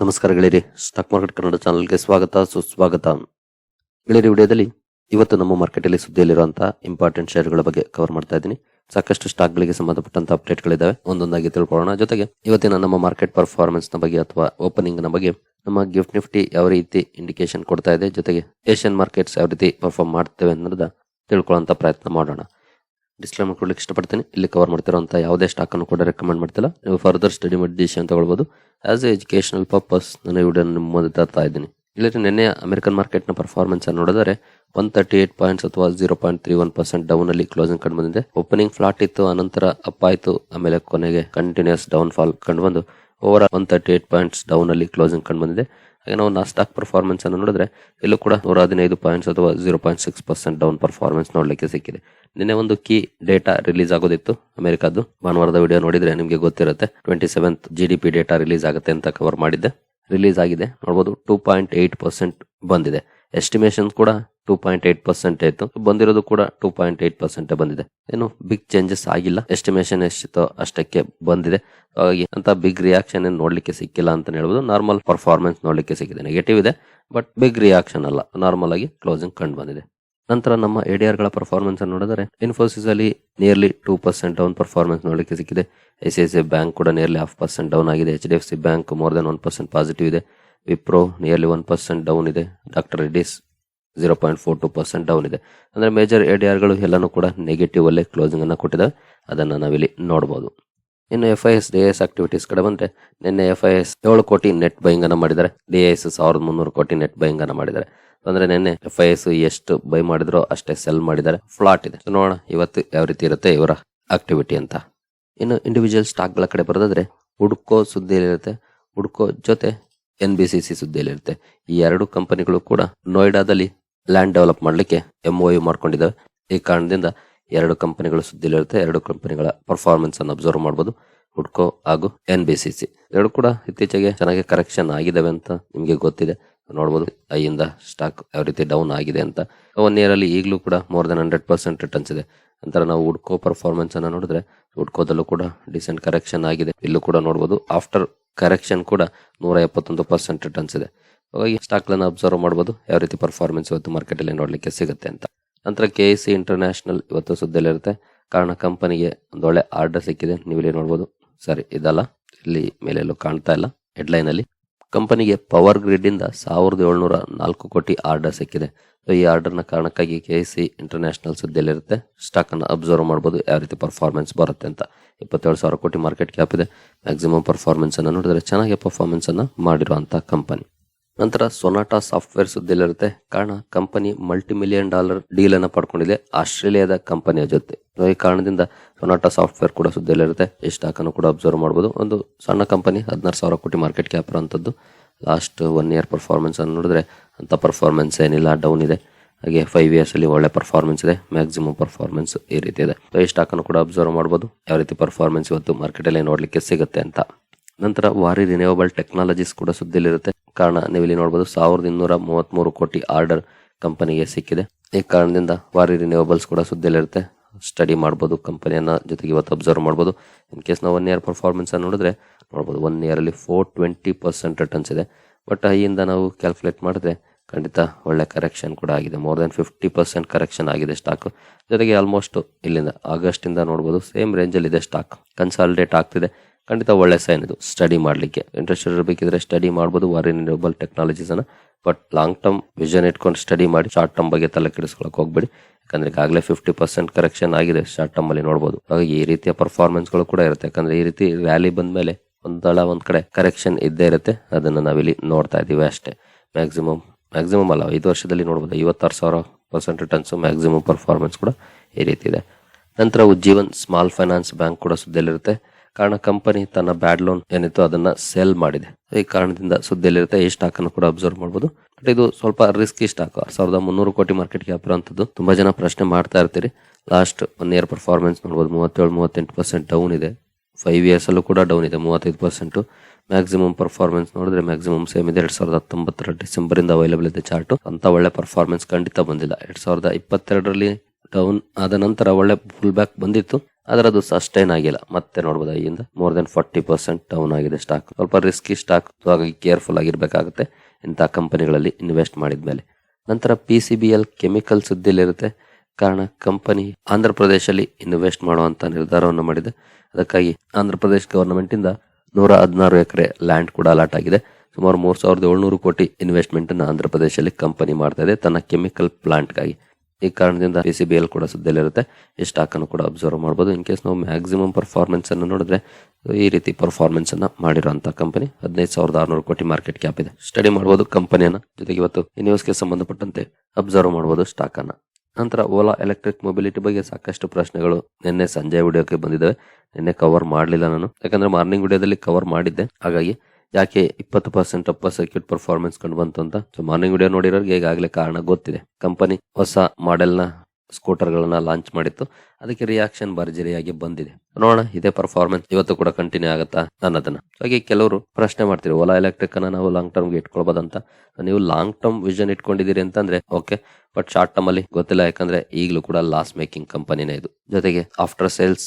ನಮಸ್ಕಾರ ಗೆಳೆಯರಿ stock market Kannada ಚಾನಲ್ಗೆ ಸ್ವಾಗತ, ಸುಸ್ವಾಗತ. ಗೆಳೆಯರಿ, ವಿಡಿಯೋದಲ್ಲಿ ಇವತ್ತು ನಮ್ಮ ಮಾರ್ಕೆಟಲ್ಲಿ ಸುದ್ದಿಯಲ್ಲಿರುವಂತಹ ಇಂಪಾರ್ಟೆಂಟ್ ಶೇರ್ಗಳ ಬಗ್ಗೆ ಕವರ್ ಮಾಡ್ತಾ ಇದ್ದೀನಿ. ಸಾಕಷ್ಟು ಸ್ಟಾಕ್ಗಳಿಗೆ ಸಂಬಂಧಪಟ್ಟಂತ ಅಪ್ಡೇಟ್ಗಳಿದ್ದಾವೆ ಒಂದೊಂದಾಗಿ ತಿಳ್ಕೊಳ್ಳೋಣ. ಜೊತೆಗೆ ಇವತ್ತಿನ ನಮ್ಮ ಮಾರ್ಕೆಟ್ ಪರ್ಫಾರ್ಮೆನ್ಸ್ ಬಗ್ಗೆ ಅಥವಾ ಓಪನಿಂಗ್ನ ಬಗ್ಗೆ ನಮ್ಮ ಗಿಫ್ಟ್ ನಿಫ್ಟಿ ಯಾವ ರೀತಿ ಇಂಡಿಕೇಶನ್ ಕೊಡ್ತಾ ಇದೆ, ಜೊತೆಗೆ ಏಷ್ಯನ್ ಮಾರ್ಕೆಟ್ಸ್ ಯಾವ ರೀತಿ ಪರ್ಫಾರ್ಮ್ ಮಾಡ್ತೇವೆ ಅನ್ನೋದ ತಿಳ್ಕೊಳ್ಳೋಂಥ ಪ್ರಯತ್ನ ಮಾಡೋಣ. ಡಿಸ್ಕ್ಲೇಮರ್ ಕೊಡ್ಲಿಕ್ಕೆ ಇಷ್ಟಪಡ್ತೀನಿ. ಇಲ್ಲಿ ಕವರ್ ಮಾಡ್ತಿರೋಂಥ ಯಾವುದೇ ಸ್ಟಾಕ್ ಅನ್ನು ಕೂಡ ರೆಕಮೆಂಡ್ ಮಾಡ್ತಿಲ್ಲ. ನೀವು ಫರ್ದರ್ ಸ್ಟಡಿ ಮಾಡಿ ಡಿಸಿಷನ್ ತಗೊಳ್ಬೋದು ಆಸ್ ಎ ಎಜುಕೇಶನಲ್ ಪರ್ಪಸ್ ನಾನು ವಿಡಿಯೋ ನಿಮ್ಮ ಮುಂದೆ ತರ್ತಾ ಇದ್ದೀನಿ. ಇಲ್ಲಿ ನಿನ್ನೆ ಅಮೆರಿಕನ್ ಮಾರ್ಕೆಟ್ನ ಪರ್ಫಾರ್ಮೆನ್ಸ್ ಅನ್ನು ನೋಡಿದರೆ ಒನ್ ತರ್ಟಿ ಏಟ್ ಪಾಯಿಂಟ್ಸ್ ಅಥವಾ zero point three one percent down ಅಲ್ಲಿ ಕ್ಲೋಸಿಂಗ್ ಕಂಡು ಬಂದಿದೆ. ಓಪನಿಂಗ್ ಫ್ಲಾಟ್ ಇತ್ತು, ಅನಂತರ ಅಪ್ ಆಯಿತು, ಆಮೇಲೆ ಕೊನೆಗೆ ಕಂಟಿನ್ಯೂಸ್ ಡೌನ್ ಫಾಲ್ ಕಂಡು ಬಂದು over one thirty eight points down ಅಲ್ಲಿ ಕ್ಲೋಸಿಂಗ್ ಕಂಡು ಬಂದಿದೆ. ಹಾಗೆ ನಾವು ನಾಸ್ಟಾಕ್ ಪರ್ಫಾರ್ಮೆನ್ಸ್ ಅನ್ನು ನೋಡಿದ್ರೆ ಇಲ್ಲೂ ಕೂಡ ನೂರ ಹದಿನೈದು ಪಾಯಿಂಟ್ಸ್ ಅಥವಾ zero point six percent down performance ನೋಡಲಿಕ್ಕೆ ಸಿಕ್ಕಿದೆ. ನಿನ್ನೆ ಒಂದು ಕೀ ಡೇಟಾ ರಿಲೀಸ್ ಆಗೋದಿತ್ತು. ಅಮೆರಿಕಾದ್ದು ಭಾನುವಾರದ ವಿಡಿಯೋ ನೋಡಿದ್ರೆ ನಿಮಗೆ ಗೊತ್ತಿರುತ್ತೆ. Twenty seventh G D P data release ಆಗುತ್ತೆ ಅಂತ ಕವರ್ ಮಾಡಿದ್ದೆ. ರಿಲೀಸ್ ಆಗಿದೆ. ನೋಡ್ಬೋದು ಟೂ ಪಾಯಿಂಟ್ ಏಟ್ ಪರ್ಸೆಂಟ್ ಬಂದಿದೆ. ಎಸ್ಟಿಮೇಷನ್ ಕೂಡ ಟೂ ಪಾಯಿಂಟ್ ಏಟ್ ಪರ್ಸೆಂಟ್ ಆಯಿತು. ಬಂದಿರೋದು ಕೂಡ ಟೂ ಪಾಯಿಂಟ್ ಏಟ್ ಪರ್ಸೆಂಟ್ ಬಂದಿದೆ. ಏನು ಬಿಗ್ ಚೇಂಜಸ್ ಆಗಿಲ್ಲ. ಎಸ್ಟಿಮೇಷನ್ ಎಷ್ಟಿತ್ತೋ ಅಷ್ಟಕ್ಕೆ ಬಂದಿದೆ. ಹಾಗಾಗಿ ಅಂತ ಬಿಗ್ ರಿಯಾಕ್ಷನ್ ಏನು ನೋಡ್ಲಿಕ್ಕೆ ಸಿಕ್ಕಿಲ್ಲ ಅಂತ ಹೇಳ್ಬೋದು. ನಾರ್ಮಲ್ ಪರ್ಫಾರ್ಮೆನ್ಸ್ ನೋಡ್ಲಿಕ್ಕೆ ಸಿಕ್ಕಿದೆ. ನೆಗೆಟಿವ್ ಇದೆ ಬಟ್ ಬಿಗ್ ರಿಯಾಕ್ಷನ್ ಅಲ್ಲ. ನಾರ್ಮಲ್ ಆಗಿ ಕ್ಲೋಸಿಂಗ್ ಕಂಡು ಬಂದಿದೆ. ನಂತರ ನಮ್ಮ ಎಡಿಆರ್ಗಳ ಪರ್ಫಾರ್ಮೆನ್ಸ್ ಅನ್ನು ನೋಡಿದರೆ ಇನ್ಫೋಸಿಸ್ ಅಲ್ಲಿ nearly two percent down performance ನೋಡಲಿಕ್ಕೆ ಸಿಕ್ಕಿದೆ. I C I C bank ಕೂಡ ನಿಯರ್ಲಿ ಹಾಫ್ ಪರ್ಸೆಂಟ್ ಡೌನ್ ಆಗಿದೆ. H D F C bank more than one percent positive ಇದೆ. Wipro nearly one percent down ಇದೆ. Doctor Reddy's zero point four two percent down ಇದೆ. ಅಂದ್ರೆ major ಎಡಿಆರ್ಗಳು ಎಲ್ಲನೂ ಕೂಡ negative ಅಲ್ಲೇ closing ಅನ್ನ ಕೊಟ್ಟಿದೆ ಅದನ್ನ ನಾವಿಲ್ಲಿ ನೋಡಬಹುದು ಇನ್ನು F I S D S activities ಕಡೆ ಬಂದ್ರೆ ನಿನ್ನೆ ಎಫ್ ಐ ಎಸ್ ಏಳು ಕೋಟಿ ನೆಟ್ ಬೈಂಗ್ ಅನ್ನು ಮಾಡಿದ್ದಾರೆ. ಡಿ ಎಸ್ ಸಾವಿರದ ಮುನ್ನೂರು ಕೋಟಿ ನೆಟ್ ಬೈಂಗ್ ಅನ್ನ ಮಾಡಿದ್ದಾರೆ. ಅಂದ್ರೆ ನಿನ್ನೆ ಎಫ್ ಐ ಎಸ್ ಎಷ್ಟು ಬೈ ಮಾಡಿದ್ರೋ ಅಷ್ಟೇ ಸೆಲ್ ಮಾಡಿದ್ದಾರೆ. ಫ್ಲಾಟ್ ಇದೆ. ನೋಡೋಣ ಇವತ್ತು ಯಾವ ರೀತಿ ಇರುತ್ತೆ ಇವರ ಆಕ್ಟಿವಿಟಿ ಅಂತ. ಇನ್ನು ಇಂಡಿವಿಜುವಲ್ ಸ್ಟಾಕ್ಗಳ ಕಡೆ ಬರೋದಾದ್ರೆ ಹುಡ್ಕೋ ಸುದ್ದಿಯಲ್ಲಿರುತ್ತೆ ಹುಡ್ಕೋ ಜೊತೆ ಎನ್ ಬಿ ಸಿ ಸಿ ಸುದ್ದಿಯಲ್ಲಿರುತ್ತೆ ಈ ಎರಡು ಕಂಪನಿಗಳು ಕೂಡ ನೋಯ್ಡಾದಲ್ಲಿ ಲ್ಯಾಂಡ್ ಡೆವಲಪ್ ಮಾಡಲಿಕ್ಕೆ ಎಂ ಯು ಮಾಡ್ಕೊಂಡಿದ್ದಾವೆ. ಈ ಕಾರಣದಿಂದ ಎರಡು ಕಂಪನಿಗಳು ಸುದ್ದಿಲಿರುತ್ತೆ ಎರಡು ಕಂಪನಿಗಳ ಪರ್ಫಾರ್ಮೆನ್ಸ್ ಅನ್ನು ಅಬ್ಸರ್ವ್ ಮಾಡಬಹುದು ಹುಡ್ಕೋ ಹಾಗೂ ಎನ್ ಬಿ ಸಿ ಸಿ ಎರಡು ಕೂಡ ಇತ್ತೀಚೆಗೆ ಚೆನ್ನಾಗಿ ಕರೆಕ್ಷನ್ ಆಗಿದಾವೆ ಅಂತ ನಿಮಗೆ ಗೊತ್ತಿದೆ. ನೋಡಬಹುದು ಐಯಿಂದ ಸ್ಟಾಕ್ ಯಾವ ರೀತಿ ಡೌನ್ ಆಗಿದೆ ಅಂತ. ಒನ್ ಇಯರ್ ಅಲ್ಲಿ ಈಗಲೂ ಕೂಡ more than hundred percent returns ಇದೆ. ನಂತರ ನಾವು ಹುಡ್ಕೋ ಪರ್ಫಾರ್ಮೆನ್ಸ್ ಅನ್ನು ನೋಡಿದ್ರೆ ಹುಡ್ಕೋದಲ್ಲೂ ಕೂಡ ಡಿಸೆಂಟ್ ಕರೆಕ್ಷನ್ ಆಗಿದೆ. ಇಲ್ಲೂ ಕೂಡ ನೋಡಬಹುದು ಆಫ್ಟರ್ ಕರೆಕ್ಷನ್ ಕೂಡ ನೂರ ಎಪ್ಪತ್ತೊಂದು ಪರ್ಸೆಂಟ್ ರಿಟರ್ನ್ಸ್ ಇದೆ. ಹಾಗಾಗಿ ಸ್ಟಾಕ್ ಗಳನ್ನ ಅಬ್ಸರ್ವ್ ಮಾಡಬಹುದು ಯಾವ ರೀತಿ ಪರ್ಫಾರ್ಮೆನ್ಸ್ ಇವತ್ತು ಮಾರ್ಕೆಟ್ ಅಲ್ಲಿ ನೋಡ್ಲಿಕ್ಕೆ ಸಿಗುತ್ತೆ ಅಂತ. ನಂತರ ಕೆ ಸಿ ಇಂಟರ್ನ್ಯಾಷನಲ್ ಇವತ್ತು ಸುದ್ದಿಯಲ್ಲಿರುತ್ತೆ ಕಾರಣ ಕಂಪನಿಗೆ ಒಂದೊಳ್ಳೆ ಆರ್ಡರ್ ಸಿಕ್ಕಿದೆ. ನೀವು ಇಲ್ಲಿ ನೋಡಬಹುದು ಸರಿ, ಇದಲ್ಲ. ಇಲ್ಲಿ ಮೇಲೆ ಎಲ್ಲೂ ಕಾಣ್ತಾ ಇಲ್ಲ. ಹೆಡ್ಲೈನ್ ಅಲ್ಲಿ ಕಂಪನಿಗೆ ಪವರ್ ಗ್ರಿಡ್ ಇಂದ ಸಾವಿರದ ಏಳ್ನೂರ ನಾಲ್ಕು ಕೋಟಿ ಆರ್ಡರ್ ಸಿಕ್ಕಿದೆ. ಸೊ ಈ ಆರ್ಡರ್ನ ಕಾರಣಕ್ಕಾಗಿ ಕೆ ಸಿ ಇಂಟರ್ನ್ಯಾಷನಲ್ ಸುದ್ದಿಯಲ್ಲಿರುತ್ತೆ ಸ್ಟಾಕ್ ಅನ್ನ ಅಬ್ಸರ್ವ್ ಮಾಡಬಹುದು ಯಾವ ರೀತಿ ಪರ್ಫಾರ್ಮೆನ್ಸ್ ಬರುತ್ತೆ ಅಂತ. ಇಪ್ಪತ್ತೇಳು ಸಾವಿರ ಕೋಟಿ ಮಾರ್ಕೆಟ್ ಕ್ಯಾಪ್ ಇದೆ. ಮ್ಯಾಕ್ಸಿಮಮ್ ಪರ್ಫಾರ್ಮೆನ್ಸ್ ಅನ್ನ ನೋಡಿದ್ರೆ ಚೆನ್ನಾಗಿ ಪರ್ಫಾರ್ಮೆನ್ಸ್ ಅನ್ನ ಮಾಡಿರುವಂತಹ ಕಂಪನಿ ನಂತರ ಸೊನಾಟಾ ಸಾಫ್ಟ್ವೇರ್ ಸುದ್ದಿಯಲ್ಲಿರುತ್ತೆ. ಕಾರಣ, company multi million dollar deal ಅನ್ನ ಪಡ್ಕೊಂಡಿದೆ. ಆಸ್ಟ್ರೇಲಿಯಾದ ಕಂಪನಿಯ ಜೊತೆ. ಈ ಕಾರಣದಿಂದ ಸೊನಾಟಾ ಸಾಫ್ಟ್ವೇರ್ ಕೂಡ ಸುದ್ದಿಯಲ್ಲಿರುತ್ತೆ. ಈ ಸ್ಟಾಕ್ ಅನ್ನು ಕೂಡ ಅಬ್ಸರ್ವ್ ಮಾಡಬಹುದು ಒಂದು ಸಣ್ಣ ಕಂಪನಿ, ಹದಿನಾರು ಸಾವಿರ ಕೋಟಿ ಮಾರ್ಕೆಟ್ ಕ್ಯಾಪ್ ಅಂತದ್ದು ಲಾಸ್ಟ್ ಒನ್ ಇಯರ್ ಪರ್ಫಾರ್ಮೆನ್ಸ್ ಅನ್ನು ನೋಡಿದ್ರೆ ಅಂತ ಪರ್ಫಾರ್ಮೆನ್ಸ್ ಏನಿಲ್ಲ. ಡೌನ್ ಇದೆ. ಹಾಗೆ ಫೈವ್ ಇಯರ್ಸ್ ಅಲ್ಲಿ ಒಳ್ಳೆ ಪರ್ಫಾರ್ಮೆನ್ಸ್ ಇದೆ. ಮ್ಯಾಕ್ಸಿಮಮ್ ಪರ್ಫಾರ್ಮೆನ್ಸ್ ಈ ರೀತಿ ಇದೆ. ಈ ಸ್ಟಾಕ್ ಅನ್ನು ಕೂಡ ಅಬ್ಸರ್ವ್ ಮಾಡಬಹುದು ಯಾವ ರೀತಿ ಪರ್ಫಾರ್ಮೆನ್ಸ್ ಇವತ್ತು ಮಾರ್ಕೆಟ್ ಅಲ್ಲಿ ನೋಡ್ಲಿಕ್ಕೆ ಸಿಗುತ್ತೆ ಅಂತ. ನಂತರ ವಾರಿ ರಿನ್ಯೂವಬಲ್ ಟೆಕ್ನಾಲಜೀಸ್ ಕೂಡ ಸುದ್ದಿಯಲ್ಲಿರುತ್ತೆ. ಕಾರಣ ನೀವು ಇಲ್ಲಿ ನೋಡಬಹುದು ಸಾವಿರದ ಇನ್ನೂರ ಮೂವತ್ಮೂರು ಕೋಟಿ ಆರ್ಡರ್ ಕಂಪನಿಗೆ ಸಿಕ್ಕಿದೆ. ಈ ಕಾರಣದಿಂದ ವಾರಿ ರಿನ್ಯೂವಬಲ್ಸ್ ಕೂಡ ಸುದ್ದಿಯಲ್ಲಿರುತ್ತೆ. ಸ್ಟಡಿ ಮಾಡಬಹುದು ಕಂಪನಿಯನ್ನ ಜೊತೆಗೆ ಇವತ್ತು ಅಬ್ಸರ್ವ್ ಮಾಡಬಹುದು ಇನ್ ಕೇಸ್ ನಾವು ಒನ್ ಇಯರ್ ಪರ್ಫಾರ್ಮೆನ್ಸ್ ನೋಡಿದ್ರೆ ನೋಡಬಹುದು ಒನ್ ಇಯರ್ ಅಲ್ಲಿ ಫೋರ್ ಟ್ವೆಂಟಿ ಪರ್ಸೆಂಟ್ ರಿಟರ್ನ್ಸ್ ಇದೆ. ಬಟ್ ಹೈಯಿಂದ ನಾವು ಕ್ಯಾಲ್ಕುಲೇಟ್ ಮಾಡಿದ್ರೆ ಖಂಡಿತ ಒಳ್ಳೆ ಕರೆಕ್ಷನ್ ಕೂಡ ಆಗಿದೆ. More than fifty percent correction ಆಗಿದೆ ಸ್ಟಾಕ್ ಜೊತೆಗೆ ಆಲ್ಮೋಸ್ಟ್ ಇಲ್ಲಿಂದ ಆಗಸ್ಟ್ ಇಂದ ನೋಡಬಹುದು ಸೇಮ್ ರೇಂಜ್ ಅಲ್ಲಿ ಇದೆ ಸ್ಟಾಕ್ ಕನ್ಸಾಲಿಡೇಟ್ ಆಗ್ತಿದೆ. ಖಂಡಿತ ಒಳ್ಳೆ ಸೈನ್ ಇದು. ಸ್ಟಡಿ ಮಾಡಲಿಕ್ಕೆ. ಇಂಟ್ರೆಸ್ಟ್ ಇರಬೇಕಿದ್ರೆ ಸ್ಟಡಿ ಮಾಡ್ಬೋದು. ವಾರಿ ರಿನ್ಯೂಬಲ್ ಟೆಕ್ನಾಲಜೀಸ್ ಅನ್ನ. ಬಟ್ ಲಾಂಗ್ ಟರ್ಮ್ ವಿಷನ್ ಇಟ್ಕೊಂಡು ಸ್ಟಡಿ ಮಾಡಿ ಶಾರ್ಟ್ ಟರ್ಮ್ ಬಗ್ಗೆ ತಲೆ ಕೆಡಿಸ್ಕೊಳಕ್ಕೆ ಹೋಗ್ಬೇಡಿ. ಯಾಕಂದ್ರೆ ಈಗಾಗಲೇ ಫಿಫ್ಟಿ ಪರ್ಸೆಂಟ್ ಕರೆಕ್ಷನ್ ಆಗಿದೆ ಶಾರ್ಟ್ ಟರ್ಮ್ ಅಲ್ಲಿ ನೋಡಬಹುದು ಹಾಗಾಗಿ ಈ ರೀತಿಯ ಪರ್ಫಾರ್ಮೆನ್ಸ್ಗಳು ಕೂಡ ಇರುತ್ತೆ. ಯಾಕಂದ್ರೆ ಈ ರೀತಿ ವ್ಯಾಲಿ ಬಂದ ಮೇಲೆ ಒಂದಳ ಒಂದ್ ಕಡೆ ಕರೆಕ್ಷನ್ ಇದ್ದೇ ಇರುತ್ತೆ. ಅದನ್ನ ನಾವಿಲ್ಲಿ ನೋಡ್ತಾ ಇದ್ದೀವಿ ಅಷ್ಟೇ. ಮ್ಯಾಕ್ಸಿಮಮ್ ಮ್ಯಾಕ್ಸಿಮಮ್ ಅಲ್ಲ, ಐದು ವರ್ಷದಲ್ಲಿ ನೋಡಬಹುದು ಐವತ್ತಾರು ಸಾವಿರ ಪರ್ಸೆಂಟ್ ರಿಟರ್ನ್ಸ್ ಮ್ಯಾಕ್ಸಿಮಮ್ ಪರ್ಫಾರ್ಮೆನ್ಸ್ ಕೂಡ ಈ ರೀತಿ ಇದೆ. ನಂತರ ಉಜ್ಜೀವನ್ ಸ್ಮಾಲ್ ಫೈನಾನ್ಸ್ ಬ್ಯಾಂಕ್ ಕೂಡ ಸುದ್ದಿಯಲ್ಲಿರುತ್ತೆ. ಕಾರಣ ಕಂಪನಿ ತನ್ನ ಬ್ಯಾಡ್ ಲೋನ್ ಏನಿತ್ತು ಅದನ್ನ ಸೆಲ್ ಮಾಡಿದೆ. ಈ ಕಾರಣದಿಂದ ಸುದ್ದಿಯಲ್ಲಿರುತ್ತೆ, ಈ ಸ್ಟಾಕ್ ಅನ್ನು ಕೂಡ ಅಬ್ಸರ್ವ್ ಮಾಡಬಹುದು ಬಟ್ ಇದು ಸ್ವಲ್ಪ ರಿಸ್ಕಿ ಸ್ಟಾಕ್ ಸಾವಿರದ ಮುನ್ನೂರು ಕೋಟಿ ಮಾರ್ಕೆಟ್ ಕ್ಯಾಪ್ ಇರುವಂತದ್ದು. ತುಂಬಾ ಜನ ಪ್ರಶ್ನೆ ಮಾಡ್ತಾ ಇರ್ತೀರಿ. ಲಾಸ್ಟ್ ಒನ್ ಇಯರ್ ಪರ್ಫಾರ್ಮೆನ್ಸ್ ನೋಡಬಹುದು ಮೂವತ್ತೇಳು, ಮೂವತ್ತೆಂಟು ಪರ್ಸೆಂಟ್ ಡೌನ್ ಇದೆ. ಫೈವ್ ಇಯರ್ಸ್ ಅಲ್ಲೂ ಕೂಡ ಡೌನ್ ಇದೆ, ಮೂವತ್ತೈದು ಪರ್ಸೆಂಟ್ ಮ್ಯಾಕ್ಸಿಮಮ್ ಪರ್ಫಾರ್ಮೆನ್ಸ್ ನೋಡಿದ್ರೆ ಮ್ಯಾಕ್ಸಿಮಮ್ ಸೇಮ್ ಇದೆ. ಎರಡ್ ಸಾವಿರದ ಹತ್ತೊಂಬತ್ತರ ಡಿಸೆಂಬರ್ ಇಂದ ಅವೈಲೇಬಲ್ ಇದೆ ಚಾರ್ಟ್ ಅಂತ ಒಳ್ಳೆ ಪರ್ಫಾರ್ಮೆನ್ಸ್ ಖಂಡಿತ ಬಂದಿಲ್ಲ. ಎರಡ್ ಸಾವಿರದ ಇಪ್ಪತ್ತೆರಡರಲ್ಲಿ ಡೌನ್ ಆದ ನಂತರ ಒಳ್ಳೆ ಫುಲ್ ಬ್ಯಾಕ್ ಬಂದಿತ್ತು. ಆದ್ರೆ ಅದು ಸಸ್ಟೈನ್ ಆಗಿಲ್ಲ. ಮತ್ತೆ ನೋಡಬಹುದು ಅಲ್ಲಿಂದ more than forty percent down ಆಗಿದೆ ಸ್ಟಾಕ್ ಸ್ವಲ್ಪ ರಿಸ್ಕಿ ಸ್ಟಾಕ್ ಹಾಗಾಗಿ ಕೇರ್ಫುಲ್ ಆಗಿರ್ಬೇಕಾಗುತ್ತೆ ಇಂಥ ಕಂಪನಿಗಳಲ್ಲಿ ಇನ್ವೆಸ್ಟ್ ಮಾಡಿದ್ಮೇಲೆ. ನಂತರ P C B L chemical ಸುದ್ದಿಲಿರುತ್ತೆ. ಕಾರಣ ಕಂಪನಿ ಆಂಧ್ರ ಪ್ರದೇಶಲ್ಲಿ ಇನ್ವೆಸ್ಟ್ ಮಾಡುವಂತ ನಿರ್ಧಾರವನ್ನು ಮಾಡಿದೆ. ಅದಕ್ಕಾಗಿ ಆಂಧ್ರ ಪ್ರದೇಶ್ ಗವರ್ನಮೆಂಟ್ ಇಂದ ನೂರ ಹದಿನಾರು ಎಕರೆ ಲ್ಯಾಂಡ್ ಕೂಡ ಅಲಾಟ್ ಆಗಿದೆ. ಸುಮಾರು ಮೂರ್ ಸಾವಿರದ ಏಳ್ನೂರು ಕೋಟಿ ಇನ್ವೆಸ್ಟ್ಮೆಂಟ್ ಅನ್ನು ಆಂಧ್ರ ಪ್ರದೇಶದಲ್ಲಿ ಕಂಪನಿ ಮಾಡ್ತಾ ಇದೆ. ತನ್ನ ಕೆಮಿಕಲ್ ಪ್ಲಾಂಟ್ಗಾಗಿ ಈ ಕಾರಣದಿಂದ ಎ ಸಿ ಬಿ ಎಲ್ ಕೂಡ ಸುದ್ದಿಯಲ್ಲಿರುತ್ತೆ ಈ ಸ್ಟಾಕ್ ಅನ್ನು ಕೂಡ ಅಬ್ಸರ್ವ್ ಮಾಡಬಹುದು ಇನ್ ಕೇಸ್ ನಾವು ಮ್ಯಾಕ್ಸಿಮಮ್ ಪರ್ಫಾರ್ಮೆನ್ಸ್ ಅನ್ನು ನೋಡಿದ್ರೆ, ಈ ರೀತಿ ಪರ್ಫಾರ್ಮೆನ್ಸ್ ಅನ್ನ ಮಾಡಿರುವಂತಹ ಕಂಪನಿ ಹದಿನೈದು ಸಾವಿರದ ಆರ್ನೂರು ಕೋಟಿ ಮಾರ್ಕೆಟ್ ಕ್ಯಾಪ್ ಇದೆ. ಸ್ಟಡಿ ಮಾಡಬಹುದು ಕಂಪನಿಯನ್ನ ಜೊತೆಗೆ ಇವತ್ತು ಈ ನ್ಯೂಸ್ಗೆ ಸಂಬಂಧಪಟ್ಟಂತೆ ಅಬ್ಸರ್ವ್ ಮಾಡಬಹುದು ಸ್ಟಾಕ್ ಅನ್ನ. ನಂತರ ಓಲಾ ಎಲೆಕ್ಟ್ರಿಕ್ ಮೊಬಿಲಿಟಿ ಬಗ್ಗೆ ಸಾಕಷ್ಟು ಪ್ರಶ್ನೆಗಳು ನಿನ್ನೆ ಸಂಜೆ ವಿಡಿಯೋಕ್ಕೆ ಬಂದಿದ್ದಾವೆ. ನಿನ್ನೆ ಕವರ್ ಮಾಡಲಿಲ್ಲ ನಾನು. ಯಾಕಂದ್ರೆ ಮಾರ್ನಿಂಗ್ ವಿಡಿಯೋದಲ್ಲಿ ಕವರ್ ಮಾಡಿದ್ದೆ. ಹಾಗಾಗಿ ಯಾಕೆ ಇಪ್ಪತ್ತು ಪರ್ಸೆಂಟ್ ಅಪ್ಪ ಸರ್ಕ್ಯೂಟ್ ಪರ್ಫಾರ್ಮೆನ್ಸ್ ಕಂಡು ಬಂತು ಅಂತ? ಸೊ ಮಾರ್ನಿಂಗ್ ವಿಡಿಯೋ ನೋಡಿರೋರಿಗೆ ಈಗಾಗಲೇ ಕಾರಣ ಗೊತ್ತಿದೆ. ಕಂಪನಿ ಹೊಸ ಮಾಡೆಲ್ನ ಸ್ಕೂಟರ್ ಗಳನ್ನ ಲಾಂಚ್ ಮಾಡಿತ್ತು. ಅದಕ್ಕೆ ರಿಯಾಕ್ಷನ್ ಭರ್ಜರಿಯಾಗಿ ಬಂದಿದೆ. ನೋಡೋಣ, ಇದೇ ಪರ್ಫಾರ್ಮೆನ್ಸ್ ಇವತ್ತು ಕೂಡ ಕಂಟಿನ್ಯೂ ಆಗುತ್ತಾ? ಅನ್ನೋದನ್ನ ಹಾಗೆ ಕೆಲವರು ಪ್ರಶ್ನೆ ಮಾಡ್ತೀರಿ ಓಲಾ ಎಲೆಕ್ಟ್ರಿಕ್ ಅನ್ನ ನಾವು ಲಾಂಗ್ ಟರ್ಮ್ಗೆ ಇಟ್ಕೊಳ್ಬೋದಂತ? ನೀವು ಲಾಂಗ್ ಟರ್ಮ್ ವಿಷನ್ ಇಟ್ಕೊಂಡಿದ್ದೀರಿ ಅಂತಂದ್ರೆ ಓಕೆ ಬಟ್ ಶಾರ್ಟ್ ಟರ್ಮ್ ಅಲ್ಲಿ ಗೊತ್ತಿಲ್ಲ, ಯಾಕಂದ್ರೆ ಈಗಲೂ ಕೂಡ ಲಾಸ್ ಮೇಕಿಂಗ್ ಕಂಪನಿನೇ ಇದು. ಜೊತೆಗೆ ಆಫ್ಟರ್ ಸೇಲ್ಸ್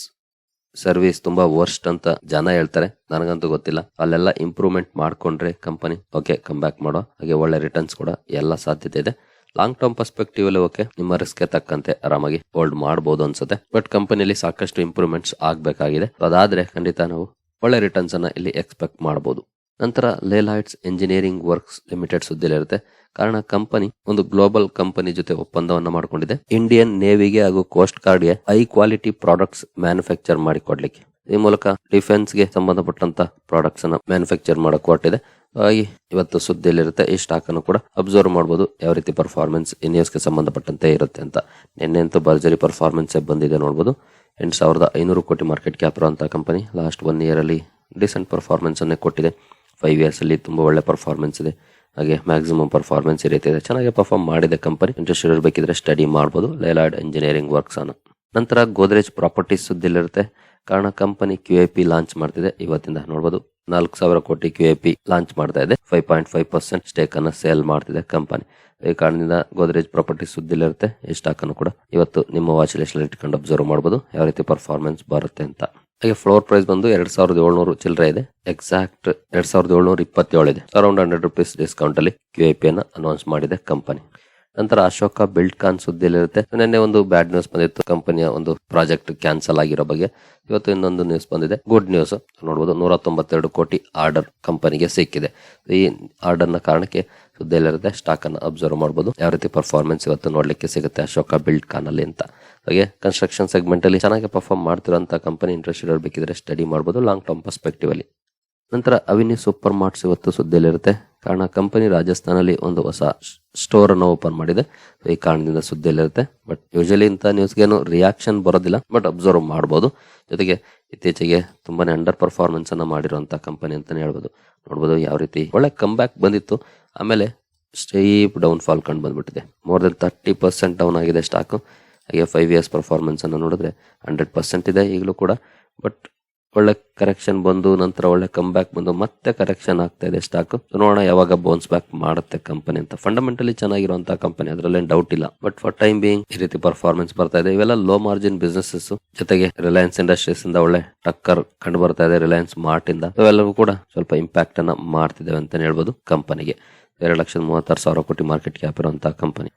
ಸರ್ವಿಸ್ ತುಂಬಾ ವರ್ಸ್ಟ್ ಅಂತ ಜನ ಹೇಳ್ತಾರೆ. ನನಗಂತೂ ಗೊತ್ತಿಲ್ಲ. ಅಲ್ಲೆಲ್ಲ ಇಂಪ್ರೂವ್ಮೆಂಟ್ ಮಾಡ್ಕೊಂಡ್ರೆ ಕಂಪನಿ ಓಕೆ ಕಮ್ ಬ್ಯಾಕ್ ಮಾಡೋ ಹಾಗೆ ಒಳ್ಳೆ ರಿಟರ್ನ್ಸ್ ಕೂಡ ಎಲ್ಲ ಸಾಧ್ಯತೆ ಇದೆ. ಲಾಂಗ್ ಟರ್ಮ್ ಪರ್ಸ್ಪೆಕ್ಟಿವ್ ಅಲ್ಲಿ ಓಕೆ ನಿಮ್ಮ ರಿಸ್ಕ್ ತಕ್ಕಂತೆ ಆರಾಮಾಗಿ ಹೋಲ್ಡ್ ಮಾಡಬಹುದು ಅನ್ಸುತ್ತೆ. ಬಟ್ ಕಂಪನಿಯಲ್ಲಿ ಸಾಕಷ್ಟು ಇಂಪ್ರೂವ್ಮೆಂಟ್ಸ್ ಆಗ್ಬೇಕಾಗಿದೆ. ಅದಾದ್ರೆ ಖಂಡಿತ ನಾವು ಒಳ್ಳೆ ರಿಟರ್ನ್ಸ್ ಅನ್ನ ಇಲ್ಲಿ ಎಕ್ಸ್ಪೆಕ್ಟ್ ಮಾಡಬಹುದು ನಂತರ ಲೇಲಾಯ್ಟ್ಸ್ ಇಂಜಿನಿಯರಿಂಗ್ ವರ್ಕ್ಸ್ ಲಿಮಿಟೆಡ್ ಸುದ್ದಿಲಿರುತ್ತೆ ಕಾರಣ ಕಂಪನಿ, ಒಂದು ಗ್ಲೋಬಲ್ ಕಂಪನಿ ಜೊತೆ ಒಪ್ಪಂದವನ್ನು ಮಾಡಿಕೊಂಡಿದೆ. ಇಂಡಿಯನ್ ನೇವಿಗೆ ಹಾಗೂ ಕೋಸ್ಟ್ ಗಾರ್ಡ್ಗೆ ಹೈ ಕ್ವಾಲಿಟಿ ಪ್ರಾಡಕ್ಟ್ಸ್ ಮ್ಯಾನುಫ್ಯಾಕ್ಚರ್ ಮಾಡಿಕೊಡ್ಲಿಕ್ಕೆ ಈ ಮೂಲಕ ಡಿಫೆನ್ಸ್ಗೆ ಸಂಬಂಧಪಟ್ಟಂತ ಪ್ರಾಡಕ್ಟ್ಸ್ ಅನ್ನ ಮ್ಯಾನುಫ್ಯಾಕ್ಚರ್ ಮಾಡಕ್ ಹೊರಟಿದೆ ಹಾಗಾಗಿ ಇವತ್ತು ಸುದ್ದಿಯಲ್ಲಿರುತ್ತೆ. ಈ ಸ್ಟಾಕ್ ಅನ್ನು ಕೂಡ ಅಬ್ಸರ್ವ್ ಮಾಡಬಹುದು ಯಾವ ರೀತಿ ಪರ್ಫಾರ್ಮೆನ್ಸ್ಗೆ ಸಂಬಂಧಪಟ್ಟಂತೆ ಇರುತ್ತೆ ಅಂತ. ನಿನ್ನೆ ಅಂತೂ ಭರ್ಜರಿ ಪರ್ಫಾರ್ಮೆನ್ಸ್ ಬಂದಿದೆ ನೋಡಬಹುದು ಎಂಟು ಸಾವಿರದ ಐನೂರು ಕೋಟಿ ಮಾರ್ಕೆಟ್ ಕ್ಯಾಪ್ ಇರುವಂತಹ ಕಂಪನಿ ಲಾಸ್ಟ್ ಒನ್ ಇಯರ್ ಅಲ್ಲಿ ಡಿಸೆಂಟ್ ಪರ್ಫಾರ್ಮೆನ್ಸ್ ಅನ್ನೇ ಕೊಟ್ಟಿದೆ. ಫೈವ್ ಇಯರ್ಸ್ ಅಲ್ಲಿ ತುಂಬಾ ಒಳ್ಳೆ ಪರ್ಫಾರ್ಮೆನ್ಸ್ ಇದೆ. ಹಾಗೆ ಮ್ಯಾಕ್ಸಿಮಮ್ ಪರ್ಫಾರ್ಮೆನ್ಸ್ ಇರುತ್ತೆ ರೀತಿ ಇದೆ ಚೆನ್ನಾಗಿ ಪರ್ಫಾರ್ಮ್ ಮಾಡಿದೆ ಕಂಪನಿ ಇಂಟ್ರೆಸ್ಟ್ ಇರಬೇಕಿದ್ರೆ ಸ್ಟಡಿ ಮಾಡಬಹುದು ಲೇಲಾಡ್ ಇಂಜಿನಿಯರಿಂಗ್ ವರ್ಕ್ಸ್ ಅನ್ನು. ನಂತರ ಗೋದ್ರೇಜ್ ಪ್ರಾಪರ್ಟೀಸ್ ಸುದ್ದಿಲಿರುತ್ತೆ. ಕಾರಣ company Q I P launch ಮಾಡ್ತಿದೆ. ಇವತ್ತಿಂದ ನೋಡಬಹುದು ನಾಲ್ಕು ಸಾವಿರ ಕೋಟಿ ಕ್ಯೂ ಐ ಪಿ ಲಾಂಚ್ ಮಾಡ್ತಾ ಇದೆ. Five point five percent stake ಅನ್ನು ಸೇಲ್ ಮಾಡ್ತಿದೆ ಕಂಪನಿ ಈ ಕಾರಣದಿಂದ ಗೋದ್ರೇಜ್ ಪ್ರಾಪರ್ಟೀಸ್ ಸುದ್ದಿಲಿರುತ್ತೆ. ಈ ಸ್ಟಾಕ್ ಅನ್ನು ಕೂಡ ಇವತ್ತು ನಿಮ್ಮ ವಾಚ್ ಲಿಸ್ಟ್ ಇಟ್ಕೊಂಡು ಅಬ್ಸರ್ವ್ ಮಾಡಬಹುದು ಯಾವ ರೀತಿ ಪರ್ಫಾರ್ಮೆನ್ಸ್ ಬರುತ್ತೆ ಅಂತ. ಹಾಗೆ ಫ್ಲೋರ್ ಪ್ರೈಸ್ ಬಂದು ಎರಡ್ ಸಾವಿರದ ಏಳ್ನೂರು ಚಿಲ್ಲರೆ ಇದೆ. ಎಕ್ಸಾಕ್ಟ್ ಎರಡ್ ಸಾವಿರದ ಏಳ್ನೂರ ಇಪ್ಪತ್ತೇಳು ಇದೆ. ಅರೌಂಡ್ ಹಂಡ್ರೆಡ್ ರುಪೀಸ್ ಡಿಸ್ಕೌಂಟ್ ಅಲ್ಲಿ ಕ್ಯೂ ಐ ಪಿ ಅನ್ನು ಅನೌನ್ಸ್ ಮಾಡಿದೆ ಕಂಪನಿ ನಂತರ ಅಶೋಕ ಬಿಲ್ಡ್ ಕಾನ್ ಸುದ್ದಿಯಲ್ಲಿರುತ್ತೆ. ನಿನ್ನೆ ಒಂದು ಬ್ಯಾಡ್ ನ್ಯೂಸ್ ಬಂದಿತ್ತು. ಕಂಪನಿಯ ಒಂದು ಪ್ರಾಜೆಕ್ಟ್ ಕ್ಯಾನ್ಸಲ್ ಆಗಿರೋ ಬಗ್ಗೆ. ಇವತ್ತು ಇನ್ನೊಂದು ನ್ಯೂಸ್ ಬಂದಿದೆ. ಗುಡ್ ನ್ಯೂಸ್ ನೋಡಬಹುದು ನೂರ ತೊಂಬತ್ತೆರಡು ಕೋಟಿ ಆರ್ಡರ್ ಕಂಪನಿಗೆ ಸಿಕ್ಕಿದೆ. ಈ ಆರ್ಡರ್ನ ಕಾರಣಕ್ಕೆ ಸುದ್ದಿಯಲ್ಲಿರುತ್ತೆ ಸ್ಟಾಕ್ ಅನ್ನು ಅಬ್ಸರ್ವ್ ಮಾಡಬಹುದು ಯಾವ ರೀತಿ ಪರ್ಫಾರ್ಮೆನ್ಸ್ ಇವತ್ತು ನೋಡ್ಲಿಕ್ಕೆ ಸಿಗುತ್ತೆ ಅಶೋಕ ಬಿಲ್ಡ್ ಕಾನ್ ಅಲ್ಲಿ ಅಂತ. ಹಾಗೆ ಕನ್ಸ್ಟ್ರಕ್ಷನ್ ಸೆಗ್ಮೆಂಟ್ ಅಲ್ಲಿ ಚೆನ್ನಾಗಿ ಪರ್ಫಾರ್ಮ್ ಮಾಡ್ತಿರೋಂಥ ಕಂಪನಿ ಇಂಟ್ರೆಸ್ಟ್ ಇರಬೇಕಿದ್ರೆ ಸ್ಟಡಿ ಮಾಡಬಹುದು ಲಾಂಗ್ ಟರ್ಮ್ ಪರ್ಸ್ಪೆಕ್ಟಿವ್ ಅಲ್ಲಿ. ನಂತರ ಅವಿನಿ ಸೂಪರ್ ಮಾರ್ಟ್ಸ್ ಇವತ್ತು ಸುದ್ದಿಯಲ್ಲಿರುತ್ತೆ. ಕಾರಣ ಕಂಪನಿ ರಾಜಸ್ಥಾನಲ್ಲಿ ಒಂದು ಹೊಸ ಸ್ಟೋರ್ ಅನ್ನು ಓಪನ್ ಮಾಡಿದೆ. ಈ ಕಾರಣದಿಂದ ಸುದ್ದಿಯಲ್ಲಿರುತ್ತೆ. ಬಟ್ ಯೂಶಲಿ ಇಂಥ ನ್ಯೂಸ್ಗೇನು ರಿಯಾಕ್ಷನ್ ಬರೋದಿಲ್ಲ ಬಟ್ ಅಬ್ಸರ್ವ್ ಮಾಡಬಹುದು ಜೊತೆಗೆ ಇತ್ತೀಚೆಗೆ ತುಂಬಾನೇ ಅಂಡರ್ ಪರ್ಫಾರ್ಮೆನ್ಸ್ ಅನ್ನ ಮಾಡಿರುವಂತಹ ಕಂಪನಿ ಅಂತಾನೆ ಹೇಳ್ಬೋದು. ನೋಡ್ಬೋದು ಯಾವ ರೀತಿ ಒಳ್ಳೆ ಕಮ್ ಬ್ಯಾಕ್ ಬಂದಿತ್ತು. ಆಮೇಲೆ ಸ್ಟೀಪ್ ಡೌನ್ ಫಾಲ್ ಕಂಡು ಬಂದ್ಬಿಟ್ಟಿದೆ. More than thirty percent down ಆಗಿದೆ ಸ್ಟಾಕು ಹಾಗೆ ಫೈವ್ ಇಯರ್ಸ್ ಪರ್ಫಾರ್ಮೆನ್ಸನ್ನು ನೋಡಿದ್ರೆ ಹಂಡ್ರೆಡ್ ಪರ್ಸೆಂಟ್ ಇದೆ ಈಗಲೂ ಕೂಡ. ಬಟ್ ಒಳ್ಳೆ ಕರೆಕ್ಷನ್ ಬಂದು, ನಂತರ ಒಳ್ಳೆ ಕಮ್ ಬ್ಯಾಕ್ ಬಂದು, ಮತ್ತೆ ಕರೆಕ್ಷನ್ ಆಗ್ತಾ ಇದೆ ಸ್ಟಾಕ್ ನೋಡೋಣ ಯಾವಾಗ ಬೌನ್ಸ್ ಬ್ಯಾಕ್ ಮಾಡುತ್ತೆ ಕಂಪನಿ ಅಂತ. ಫಂಡಮೆಂಟಲಿ ಚೆನ್ನಾಗಿರುವಂತಹ ಕಂಪನಿ ಅದರಲ್ಲಿ ಡೌಟ್ ಇಲ್ಲ. ಬಟ್ ಫಾರ್ ಟೈಮ್ ಬಿಂಗ್ ಈ ರೀತಿ ಪರ್ಫಾರ್ಮೆನ್ಸ್ ಬರ್ತಾ ಇದೆ. ಇವೆಲ್ಲ ಲೋ ಮಾರ್ಜಿನ್ ಬಿಸ್ನೆಸಸ್ ಜೊತೆಗೆ ರಿಲಯನ್ಸ್ ಇಂಡಸ್ಟ್ರೀಸ್ ಇಂದ ಒಳ್ಳೆ ಟಕ್ಕರ್ ಕಂಡು ಬರ್ತಾ ಇದೆ ರಿಲಯನ್ಸ್ ಮಾರ್ಟ್ ಇಂದ. ಇವೆಲ್ಲವೂ ಕೂಡ ಸ್ವಲ್ಪ ಇಂಪ್ಯಾಕ್ಟ್ ಅನ್ನ ಮಾಡ್ತಿದ್ದೇವೆ ಅಂತ ಹೇಳ್ಬೋದು ಕಂಪನಿಗೆ ಎರಡು ಲಕ್ಷದ ಮೂವತ್ತಾರು ಸಾವಿರ ಕೋಟಿ ಮಾರ್ಕೆಟ್ ಕ್ಯಾಪ್ ಇರುವಂತಹ ಕಂಪನಿ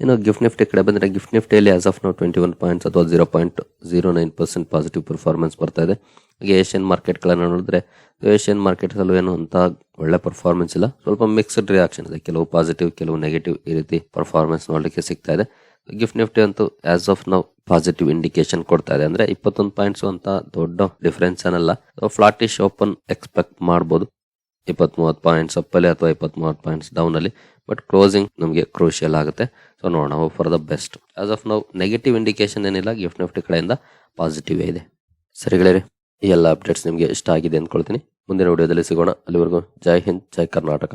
ಇನ್ನು ಗಿಫ್ಟ್ ನಿಫ್ಟಿ ಕಡೆ ಬಂದರೆ gift ನಿಫ್ಟಿಯಲ್ಲಿ as of now twenty one points ಅಥವಾ zero point zero nine percent positive performance ಬರ್ತಾ ಇದೆ. ಹಾಗೆ ಏಷ್ಯನ್ ಮಾರ್ಕೆಟ್ಗಳನ್ನು ನೋಡಿದ್ರೆ ಏಷ್ಯನ್ ಮಾರ್ಕೆಟ್ಸಲ್ಲೂ ಏನು ಅಂತ ಒಳ್ಳೆ ಪರ್ಫಾರ್ಮೆನ್ಸ್ ಇಲ್ಲ. ಸ್ವಲ್ಪ ಮಿಕ್ಸ್ಡ್ ರಿಯಾಕ್ಷನ್ ಇದೆ. ಕೆಲವು ಪಾಸಿಟಿವ್ ಕೆಲವು ನೆಗೆಟಿವ್ ಈ ರೀತಿ ಪರ್ಫಾರ್ಮೆನ್ಸ್ ನೋಡಲಿಕ್ಕೆ ಸಿಗ್ತಾ ಇದೆ. ಗಿಫ್ಟ್ ನಿಫ್ಟಿ ಅಂತೂ as of now positive indication ಕೊಡ್ತಾ ಇದೆ. ಅಂದ್ರೆ ಇಪ್ಪತ್ತೊಂದು ಪಾಯಿಂಟ್ಸ್ ಅಂತ ದೊಡ್ಡ ಡಿಫರೆನ್ಸ್ ಏನಲ್ಲ ಫ್ಲಾಟಿಶ್ ಓಪನ್ ಎಕ್ಸ್ಪೆಕ್ಟ್ ಮಾಡಬಹುದು ಇಪ್ಪತ್ತ್ ಮೂವತ್ತು ಪಾಯಿಂಟ್ಸ್ ಅಪ್ಪಲ್ಲಿ ಅಥವಾ ಇಪ್ಪತ್ತ್ ಮೂವತ್ತು ಪಾಯಿಂಟ್ಸ್ ಡೌನ್ ಅಲ್ಲಿ. ಬಟ್ ಕ್ಲೋಸಿಂಗ್ ನಮಗೆ ಕ್ರೂಷಿಯಲ್ ಆಗುತ್ತೆ. ಸೊ ನೋಡೋಣ for the best as of ನಾವು ನೆಗೆಟಿವ್ ಇಂಡಿಕೇಶನ್ ಏನಿಲ್ಲ ಗಿಫ್ಟ್ ನಿಫ್ಟಿ ಕಡೆಯಿಂದ ಪಾಸಿಟಿವ್ ಇದೆ. ಸರಿ ಗೆಳೆಯರೆ, ಈ ಎಲ್ಲ ಅಪ್ಡೇಟ್ಸ್ ನಿಮಗೆ ಇಷ್ಟ ಆಗಿದೆ ಅಂದ್ಕೊಳ್ತೀನಿ. ಮುಂದಿನ ವಿಡಿಯೋದಲ್ಲಿ ಸಿಗೋಣ. ಅಲ್ಲಿವರೆಗೂ ಜೈ ಹಿಂದ್, ಜೈ ಕರ್ನಾಟಕ.